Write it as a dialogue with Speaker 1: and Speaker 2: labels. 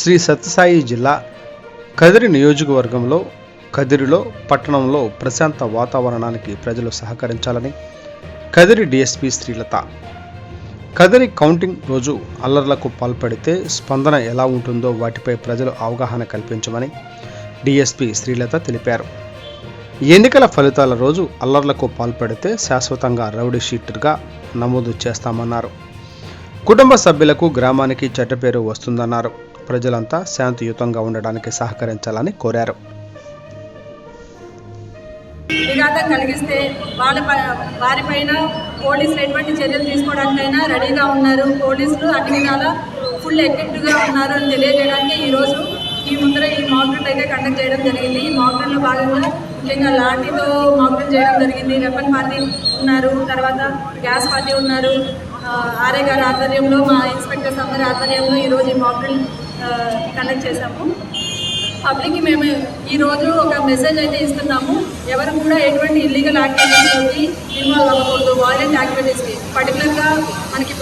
Speaker 1: శ్రీ సత్యసాయి జిల్లా కదిరి నియోజకవర్గంలో కదిరిలో పట్టణంలో ప్రశాంత వాతావరణానికి ప్రజలు సహకరించాలని కదిరి డిఎస్పి శ్రీలత కదిరి కౌంటింగ్ రోజు అల్లర్లకు పాల్పడితే స్పందన ఎలా ఉంటుందో వాటిపై ప్రజలు అవగాహన కల్పించమని డిఎస్పి శ్రీలత తెలిపారు. ఎన్నికల ఫలితాల రోజు అల్లర్లకు పాల్పడితే శాశ్వతంగా రౌడీ షీటర్గా నమోదు చేస్తామన్నారు. కుటుంబ సభ్యులకు గ్రామానికి చెడ్డ పేరు వస్తుందన్నారు. ప్రజలంతా శాంతియుతంగా ఉండడానికి సహకరించాలని కోరారు.
Speaker 2: విఘాతం కలిగిస్తే వాళ్ళ వారిపైన పోలీసులు ఎటువంటి చర్యలు తీసుకోవడానికైనా రెడీగా ఉన్నారు. పోలీసులు అన్ని విధాలా ఫుల్ ఎఫెక్టివ్గా ఉన్నారు అని తెలియజేయడానికి ఈరోజు ఈ ముందర ఈ మాక్డ్రిల్ అయితే కండక్ట్ చేయడం జరిగింది. ఈ మాక్డ్రిల్లో భాగంగా ముఖ్యంగా లాఠీతో మాక్డ్రిల్ చేయడం జరిగింది. వెపన్ పార్టీ ఉన్నారు. తర్వాత గ్యాస్ పార్టీ ఉన్నారు. ఆర్ఏ గారి ఆధ్వర్యంలో మా ఇన్స్పెక్టర్స్ అందరి ఆధ్వర్యంలో ఈరోజు ఈ మాక్డ్రిల్ కండక్ట్ చేశాము. పబ్లిక్కి మేము ఈరోజు ఒక మెసేజ్ అయితే ఇస్తున్నాము. ఎవరు కూడా ఎటువంటి ఇల్లీగల్ యాక్టివిటీస్ ఇన్వాల్వ్ అవ్వకూడదు. వైలెంట్ యాక్టివిటీస్కి